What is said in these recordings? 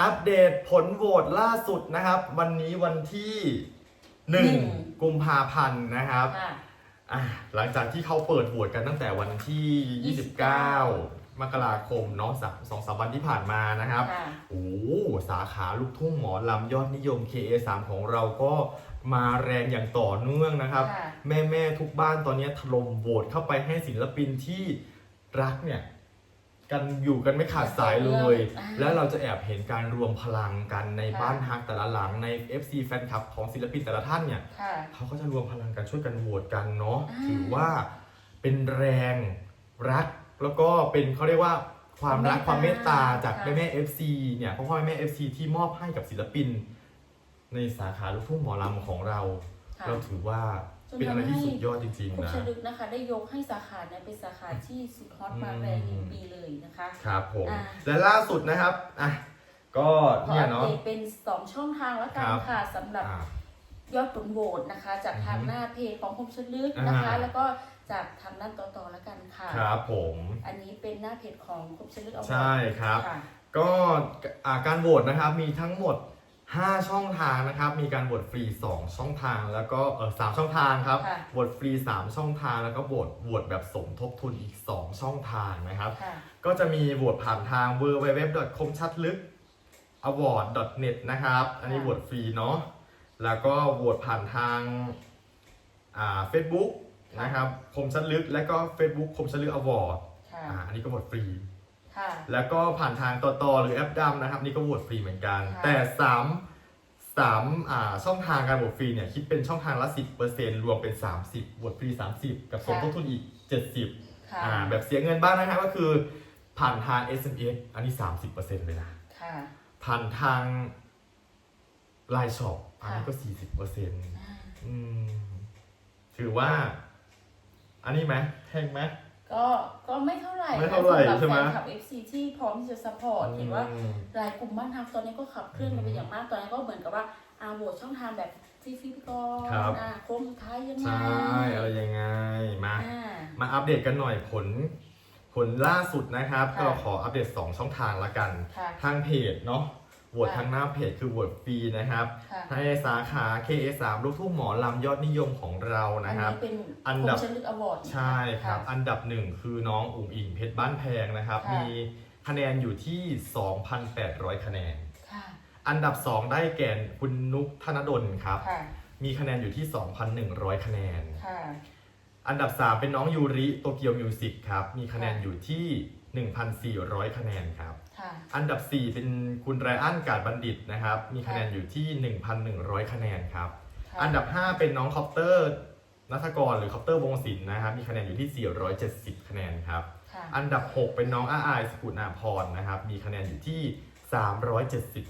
อัปเดตผลโหวตล่าสุดนะครับ วันนี้วันที่หนึ่ง1กุมภาพันธ์นะครับค่ะ อะหลังจากที่เขาเปิดโหวตกันตั้งแต่วันที่ 29 มกราคมเนาะสามสองสามวันที่ผ่านมานะครับ ค่ะโอ้โหสาขาลูกทุ่งหมอลำยอดนิยม KA3 ของเราก็มาแรงอย่างต่อเนื่องนะครับ ค่ะ แม่แม่ๆทุกบ้านตอนนี้ถล่มโหวตเข้าไปให้ศิลปินที่รักเนี่ย กันอยู่กันไม่ขาดสายเลย อ่า แล้วเราจะแอบเห็นการรวมพลังกันในค่ะบ้านฮักแต่ละหลังใน FC แฟนคลับของศิลปินแต่ละท่านเนี่ย ค่ะ เขาก็จะรวมพลังกันช่วยกันโหวตกันเนาะอ่าถือว่าเป็นแรงรัก แล้วก็เป็นเขาเรียกว่าความรักความเมตตาจากค่ะ แม่แม่เอฟซีเนี่ยพ่อพ่อแม่แม่เอฟซีที่มอบให้กับศิลปิน ในสาขาลูกทุ่งหมอลำของเรา ค่ะ เราถือว่าจน เป็นอะไรทำให้ที่สุดยอดจริงคุณๆนะชลึกนะคะ ได้ยกให้สาขาเนี่ยเป็นสาขาที่สุดฮอตมาแรงหนึ่งปีเลยนะคะครับผมอ่าและล่าสุดนะครับอะก็ขอเนี่ยอัปเนาะเดตเป็น2ช่องทางแล้วกันครับค่ะสำหรับอะยอดผลโหวตนะคะ จากทางอือฮึหน้าเพจของคมชลึกนะคะอ่าแล้วก็จากทางด้านต่อๆแล้วกันค่ะ ครับผม อันนี้เป็นหน้าเพจของคมชลึกเอาไว้ใช่ครับค่ะก็อ่าการโหวตนะครับมีทั้งหมด 5 ช่องทางนะครับ มีการโหวตฟรี 2 ช่องทาง แล้วก็เออสามช่องทางครับค่ะ โหวตฟรี 3 ช่องทาง แล้วก็โหวตโหวตแบบสมทบทุนอีก 2 ช่องทางนะครับ ค่ะ ก็จะมีโหวตผ่านทาง w w w c o m c h a t l y k award net นะครับ อันนี้ค่ะ โหวตฟรีเนาะ แล้วก็โหวตผ่านทางอ่า Facebook นะครับ คมชัดลึก และก็ Facebook คมชัดลึกอวอร์ดค่ะ อ่าอันนี้ก็โหวตฟรี ค่ะ แล้วก็ผ่านทางต่อต่อหรือแอปดำนะครับ นี่ก็โหวตฟรีเหมือนกัน ค่ะ แต่สามสามอ่าช่องทางการโหวตฟรีเนี่ยคิดเป็นช่องทางละ 10%รวมเป็น 30โหวตฟรี 30 กับสมทบทุนอีก 70ค่ะอ่าแบบเสียเงินบ้างนะครับก็คือผ่านทาง SMS อันนี้ 30%เลยนะ ค่ะ ผ่านทางไลน์ช็อปอันนี้ค่ะก็ 40%อ่าอืมถือว่า อันนี้ไหมแพงไหม ก็ก็ไม่เท่าไหร่ไม่เท่าไหร่นะใช่ไหมสำรับแฟนคลับ FC ที่พร้อมที่จะซัพพอร์ตเห็นว่า อืม หลายกลุ่มบ้านทางตอนนี้ก็ขับเคลื่อนกันไปอย่างมากตอนนี้ก็เหมือนกับว่าอาโหวตช่องทางแบบฟรีๆไปก่อนครับ อ่าโค้งสุดท้ายยังไงใช่อะไรยังไงมา อ่า มาอัปเดตกันหน่อยผล ผลล่าสุดนะครับ ค่ะก็ขออัปเดต 2 ช่องทางละกัน ค่ะทางเพจเนาะ โหวตค่ะทางหน้าเพจคือโหวตฟรีนะครับค่ะในสาขา KS3 ลูกทุ่งหมอลำยอดนิยมของเรานะครับ อันนี้เป็นอันดับคมชลึกอวอร์ดใช่ครับ อันดับหนึ่งคือน้องอุ๋งอิงเพชรบ้านแพงนะครับค่ะมีคะแนนอยู่ที่ 2,800 คะแนนค่ะอันดับ2ได้แก่คุณนุกธนดลครับค่ะมีคะแนนอยู่ที่ 2,100 คะแนนค่ะ อันดับ 3 เป็นน้องยูริโตเกียวมิวสิกครับ มีคะแนนอยู่ที่ 1,400 คะแนนครับ ค่ะ อันดับ 4 เป็นคุณไรอันกาดบัณฑิตนะครับ มีคะแนนอยู่ที่ 1,100 คะแนนครับ ค่ะ อันดับ 5 เป็นน้องคอปเตอร์นัทกรหรือคอปเตอร์วงศิลป์นะครับ มีคะแนนอยู่ที่ 470 คะแนนครับ ค่ะ อันดับ 6 เป็นน้องอาอายสกุลอาพรนะครับ มีคะแนนอยู่ที่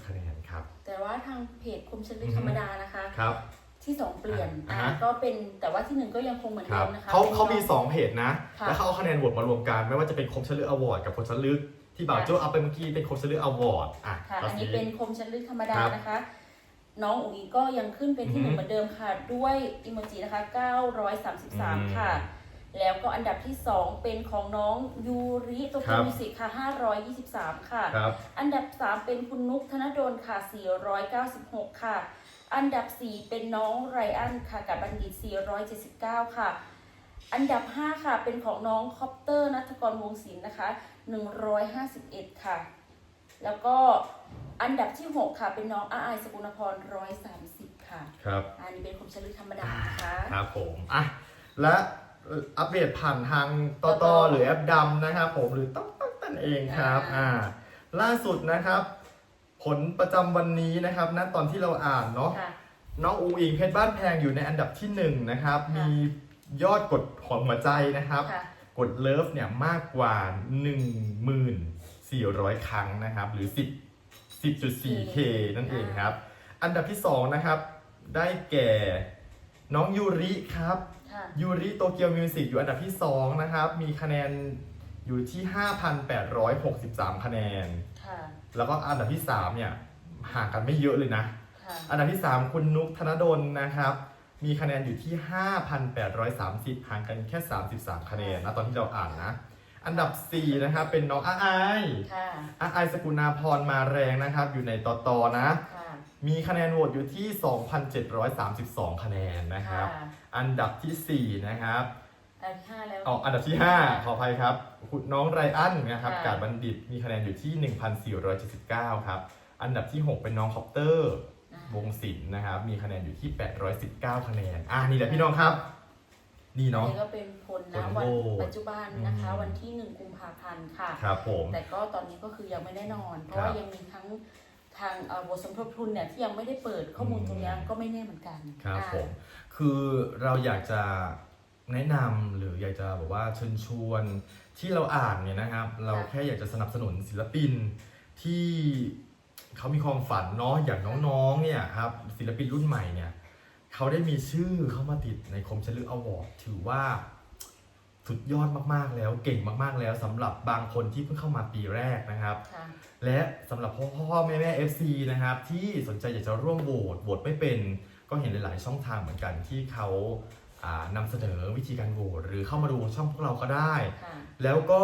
370 คะแนนครับ แต่ว่าทางเพจคมชลึกอือฮึธรรมดานะคะ ครับ ที่สองเปลี่ยนอ่าอ่าฮะ ก็เป็นแต่ว่าที่หนึ่งก็ยังคงเหมือนครัเดิบมนะคะเขาป็น เขามีน้อง2เพจนะ ค่ะ แล้วเขาเอาคะแนนโหวตมารวมกัน ไม่ว่าจะเป็นคมชลึกอวอร์ดกับคมชลึกที่บ่าวค่ะโจ้เอาไปเมื่อกี้เป็นคมชลึกอวอร์ดอะค่ะตอันนี้เป็นคมชลึกธรรมดาครับนะคะ น้องอุ๋งอิงก็ยังขึ้นเป็นที่หนึ่อืงอฮึเหมือนเดิมค่ะ ด้วยอิโมจินะคะ933 ค่ะ แล้วก็อันดับที่ 2 เป็นของน้องยูริโตคเกีรัยวบ มิวสิกค่ะ 523 ค่ะ ครับ อันดับ 3 เป็นคุณนุกธนดลค่ะ 496 ค่ะ อันดับ 4 เป็นน้องไรอันค่ะกับบัณฑิต 479 ค่ะ อันดับ 5 ค่ะ เป็นของน้องคอปเตอร์นัทกรวงศิลป์นะคะ 151 ค่ะ แล้วก็อันดับที่ 6 ค่ะ เป็นน้องอาไอายสกุลพร 130 ค่ะ ครับ อันนี้เป็นคมชลึกธรรมดานะคะ ครับผม อะ และเอ่ออัปเดตผ่านทางต่อต่ต่ออหรือแอปดำนะครับผมหรือต้องต้องตันเองครับอ่าอ่า ล่าสุดนะครับ ผลประจำวันนี้นะครับณตอนที่เราอ่านเนาะค่ะ น้องอูอิงเพชรบ้านแพงอยู่ในอันดับที่หนึ่งนะครับ ค่ะ มียอดกดของหัวใจนะครับ ค่ะ กดเลิฟเนี่ยมากกว่า 1,400 ครั้งนะครับ หรือ 10 10.4k นั่นเองครับ อันดับที่ 2 นะครับ ได้แก่น้องยูริครับ ค่ะ ยูริโตเกียวมิวสิกอยู่อันดับที่ 2 นะครับ มีคะแนน อยู่ที่ 5,863 คะแนน ค่ะ แล้วก็อันดับที่ 3 เนี่ยห่างกันไม่เยอะเลยนะ ค่ะ อันดับที่ 3 คุณนุกธนดลนะครับ มีคะแนนอยู่ที่ 5,830 ห่างกันแค่ 33 คะแนนนะตอนที่เราอ่านนะ อันดับ 4 นะครับ เป็นน้องอาไอายค่ะ อาไอายสกุณาพรมาแรงนะครับ อยู่ในตอตอนะ ค่ะ มีคะแนนโหวตอยู่ที่ 2,732 คะแนนนะครับค่ะอันดับทีสี่4 นะครับ อันที่ห้าแล้วอ๋ออันดับที่ 5 ขออภัยครับคุณน้องไรอันนะครับค่ะ กาดบัณฑิตมีคะแนนอยู่ที่ 1,479 ครับ อันดับที่ 6 เป็นน้องคอปเตอร์ อะวงศิลป์นะครับ มีคะแนนอยู่ที่ 819 คะแนน อ่านี่แหละพี่น้องครับ นี่อันเนาะ นี้ก็เป็นผลนะผลวันโหวตปัจจุบันนะคะ อืม วันที่หนึ่งกุมภาพันธ์ค่ะ ครับผม แต่ก็ตอนนี้ก็คือยังไม่แน่นอน เพราะครับว่ายังมีทั้งทางเอ่อบทสมทบทุนเนี่ยที่ยังไม่ได้เปิดข้อมูลตรงเนี้ยอืมก็ไม่แน่เหมือนกันครับอ่าผม คือเราอยากจะ แนะนำหรืออยากจะแบบว่าเชิญชวนที่เราอ่านเนี่ยนะครับ เราแค่อยากจะสนับสนุนศิลปินที่เขามีความฝันเนาะอย่างน้องๆเนี่ยครับศิลปินรุ่นใหม่เนี่ยเขาได้มีชื่อเข้ามาติดในคมชลึกอวอร์ดถือว่าสุดยอดมากๆแล้วเก่งมากๆแล้วสำหรับบางคนที่เพิ่งเข้ามาปีแรกนะครับค่ะและสำหรับพ่อพ่อแม่แม่ FC นะครับที่สนใจอยากจะร่วมโหวตโหวตไม่เป็น ก็เห็นหลาย ๆ ช่องทางเหมือนกันที่เขาอ่า นำเสนอวิธีการโหวตหรือเข้ามาดูช่องพวกเราก็ได้ ค่ะแล้วก็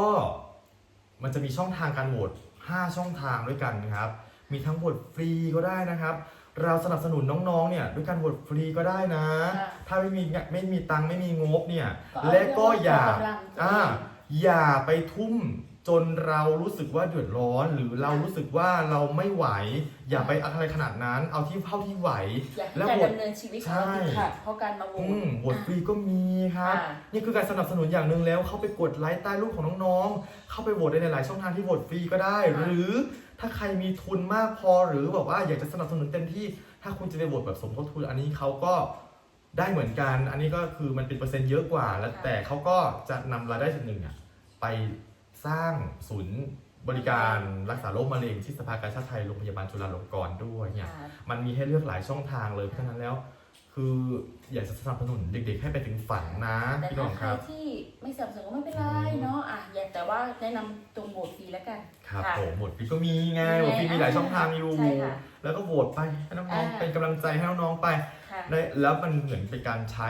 มันจะมีช่องทางการโหวต5 ช่องทางด้วยกันนะครับ มีทั้งโหวตฟรีก็ได้นะครับ เราสนับสนุนน้องๆ เนี่ยด้วยการโหวตฟรีก็ได้นะ ค่ะถ้าไม่มีไม่มีตังค์ไม่มีงบเนี่ย ก็เอาและก็อย่า เรื่องกำลังตัวเองอ่า อย่าไปทุ่มจนเรารู้สึกว่าเดือดร้อน หรือเรารู้สึกว่าเราไม่ไหว อย่าไปอะไรขนาดนั้น เอาที่เท่าที่ไหวอยากให้แล้วการบทดำเนินชีวิตของใช่เราติดขัดเพราะการมาโหวอืตมโหวตฟรีก็มีครับค่ะนี่คือการสนับสนุนอย่างหนึ่งแล้ว เข้าไปกดไลค์ใต้รูปของน้องๆ เข้าไปโหวตได้ในหลายช่องทางที่โหวตฟรีก็ได้ค่ะหรือถ้าใครมีทุนมากพอหรือแบบว่าอยากจะสนับสนุนเต็มที่ ถ้าคุณจะไปโหวตแบบสมทบทุนอันนี้เขาก็ได้เหมือนกัน อันนี้ก็คือมันเป็นเปอร์เซ็นต์เยอะกว่า แล้วแต่เขาก็จะนำรายได้ส่วนหนึ่งอะ ไปสร้างศูนย์บริการรักษาโรคมะเร็งที่สภากาชาติไทยโรงพยาบาลจุฬาลงกรณ์ด้วยเนี่ยค่ะมันมีให้เลือกหลายช่องทางเลยเพราะฉะนั้นแล้ว คืออยากจะสนับสนุนเด็กๆ ให้ไปถึงฝันนะแต่พี่น้ถ้าองใคครรับ ที่ไม่สนับสนุนก็ไม่เป็นไรเนาะอะอย่าแต่ว่าแนะนำตรงโหวตฟรีแล้วกัน ครับค่ะผมหมดปีก็มีไงมีไงหมดปีมีหลายช่องทางอยู่ ใช่ค่ะแล้วก็โหวตไปให้น้องอ่าๆเป็นกำลังใจให้น้องๆไปค่ะ ได้แล้วมันเหมือนเป็นการใช้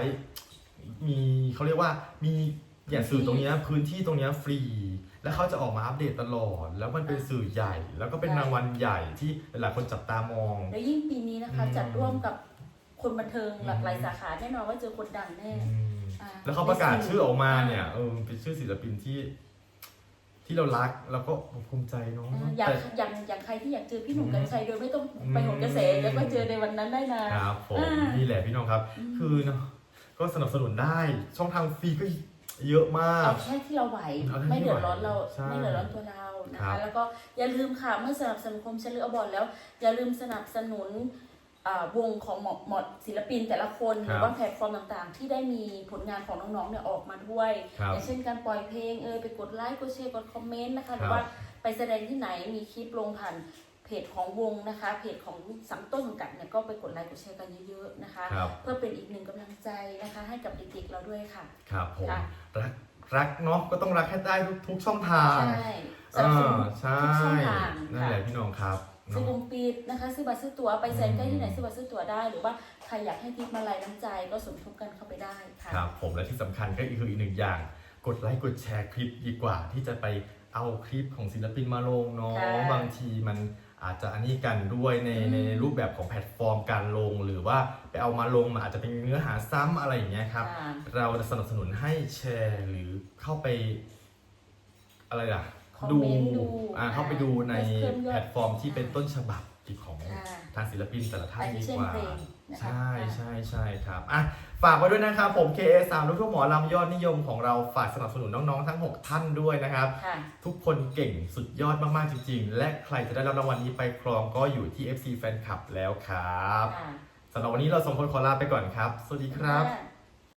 มีเขาเรียกว่ามี อย่างสื่อตรงเนี้ยพื้นที่ตรงเนี้ยฟรี แล้วเขาจะออกมาอัปเดตตลอด แล้วมันเป็นสื่อใหญ่ แล้วก็เป็นรางวัลใหญ่ที่หลายๆคนจับตามอง แล้วยิ่งปีนี้นะคะ อืมจัดร่วมกับคนบันเทิงหลากหลายอืม สาขาแน่นอนว่าเจอคนดังแน่อืมอ่าแล้วเขาประกาศในสื่อชื่อออกมาเนี่ยเออเป็นชื่อศิลปินที่ ที่เรารักแล้วก็ภูมิใจเนาะ อ่าอย่างแต่อย่างอย่างใครที่อยากเจอพี่หนุ่มอืมกัญชัยโดยไม่ต้องอืมไปโหนกระแสแล้วก็เจอในวันนั้นได้นะ ครับผมอ่านี่แหละพี่น้องครับมคือเนาะก็สนับสนุนได้ช่องทางฟรีก็ เยอะมาก เอาแค่ที่เราไหวเอาแค่ที่ไม่เดือดร้อนเราใช่ไม่เดือดร้อนตัวเรานะครัคะ บ แล้วก็อย่าลืมค่ะเมื่อสนับสนุนคมเชลืออบอลแล้ว อย่าลืมสนับสนุนอ่าวงของหมอหมอศิลปินแต่ละคนหครัรืบอว่าแพลตฟอร์มต่างๆ ที่ได้มีผลงานของน้องๆเนี่ยออกมาด้วย ครับ อย่างเช่นการปล่อยเพลงเออไปกดไลค์กดแชร์กดคอมเมนต์นะคะหครัรืบอว่าไปแสดงที่ไหนมีคลิปลงผ่านเพ จของวงนะคะ เพจของสังต้นสังกัดเนี่ยก็ไปกดไลค์กดแชร์กันเยอะๆนะคะ ครับ เพื่อเป็นอีกหนึ่งกำลังใจนะคะ ให้กับเด็กๆเราด้วยค่ะ ครับผมค่ะ รักรักเนาะก็ต้องรักให้ได้ทุกทุกช่องทางใช่สนับสนุน อ่าใช่ทุกช่องทางนั่นค่ะแหละพี่น้องครับซื้อเนาะบุมปีดนะคะ ซื้อบัตรซื้อตั๋วไปแสนใกล้อืมที่ไหนซื้อบัตรซื้อตั๋วได้ หรือว่าใครอยากให้ทิปมาลัยน้ำใจก็สมทบกันเข้าไปได้ค่ะ ครับผมและที่สำคัญก็คืออีกหนึ่งอย่าง กดไลค์กดแชร์คลิปดีกว่า ที่จะไปเอาคลิปของศิลปินมาลงเนาะค่ะบางทีมัน อาจจะอันนี้กันด้วยในอืมในรูปแบบของแพลตฟอร์มการลง หรือว่าไปเอามาลงมันอาจจะเป็นเนื้อหาซ้ำอะไรอย่างเงี้ยครับค่ะเราจะสนับสนุนให้แชร์หรือเข้าไป อะไรล่ะ คอมเมนต์ดูอ่าเข้าไปดูในเพิ่มยอด แพลตฟอร์มที่เป็นต้นฉบับ ของค่ะทางศิลปินแต่ละท่านอันดีนี้เช่นกว่าเพลงนะคะใช่ค่ะใช่ใช่ครับอะฝากไว้ด้วยนะครับผม KS3 ลูกทุ่งหมอลำยอดนิยมของเราฝากสนับสนุนน้องๆทั้ง 6 ท่านด้วยนะครับค่ะทุกคนเก่งสุดยอดมากๆจริง ๆ และใครจะได้รับรางวัลนี้ไปครองก็อยู่ที่ FC Fan Club แล้วครับค่ะสำหรับวันนี้เราสองคนขอลาไปก่อนครับ สวัสดีครับค่ะ